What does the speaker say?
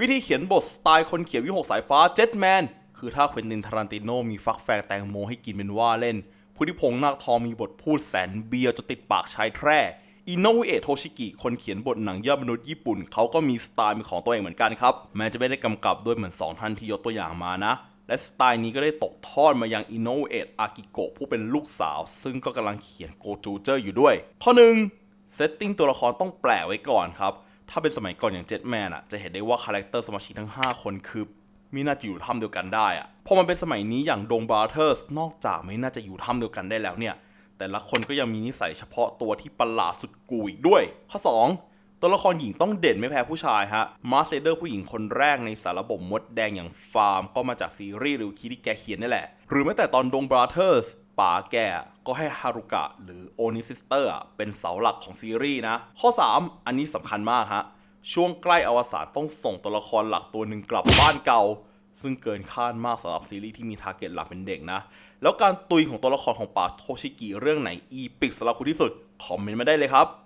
วิธีเขียนบทสไตล์คนเขียนวิหกสายฟ้าเจ็ตแมนคือถ้าเควินตินทารันติโนมีฟักแฟงแตงโมให้กินเป็นว่าเล่นพุทธิพงษ์นาคทองมีบทพูดแสนเบียวจนติดปากชายแทร่อิโนเอะโทชิกิ คนเขียนบทหนังยอดมนุษย์ญี่ปุ่น เขาก็มีสไตล์เป็นของตัวเองเหมือนกันครับ แม้จะไม่ได้กำกับด้วยเหมือนสองท่านที่ยกตัวอย่างมานะ และสไตล์นี้ก็ได้ตกทอดมายังอิโนเอะอากิโกะผู้เป็นลูกสาว ซึ่งก็กำลังเขียนโกจูเจอร์อยู่ด้วย ข้อหนึ่งเซตติ้งตัวละครต้องแปลไว้ก่อนครับ ถ้าเป็นสมัยก่อนอย่างเจ็ตแมนอะจะเห็นได้ว่าคาแรคเตอร์สมาชิกทั้ง 5 คนคือไม่น่าจะอยู่ถ้ำเดียวกันได้อะพอมันเป็นสมัยนี้อย่างดงบราเธอร์สนอกจากไม่น่าจะอยู่ถ้ำเดียวกันได้แล้วเนี่ย แต่ละคนก็ยังมีนิสัยเฉพาะตัวที่ประหลาดสุดกูอีกด้วย ข้อ 2 ตัวละครหญิงต้องเด่นไม่แพ้ผู้ชายฮะ มาสเตอร์ผู้หญิงคนแรกในสารระบบมดแดงอย่างฟาร์ม ก็มาจากซีรีส์หรือคิดที่แกเขียนนี่แหละ หรือแม้แต่ตอนดงบราเธอร์ส ป๋าแกก็ให้ฮารุกะหรือโอนิซิสเตอร์เป็นเสาหลักของซีรีส์นะ ข้อ 3 อันนี้สำคัญมากฮะ ช่วงใกล้อวสานต้องส่งตัวละครหลักตัวหนึ่งกลับบ้านเก่า ซึ่งเกินคาดมากสำหรับซีรีส์ที่มีทาร์เก็ตหลักเป็นเด็กนะ แล้วการตุยของตัวละครของป่าโทชิกิเรื่องไหนอีปิกสำหรับคุณที่สุด คอมเมนต์มาได้เลยครับ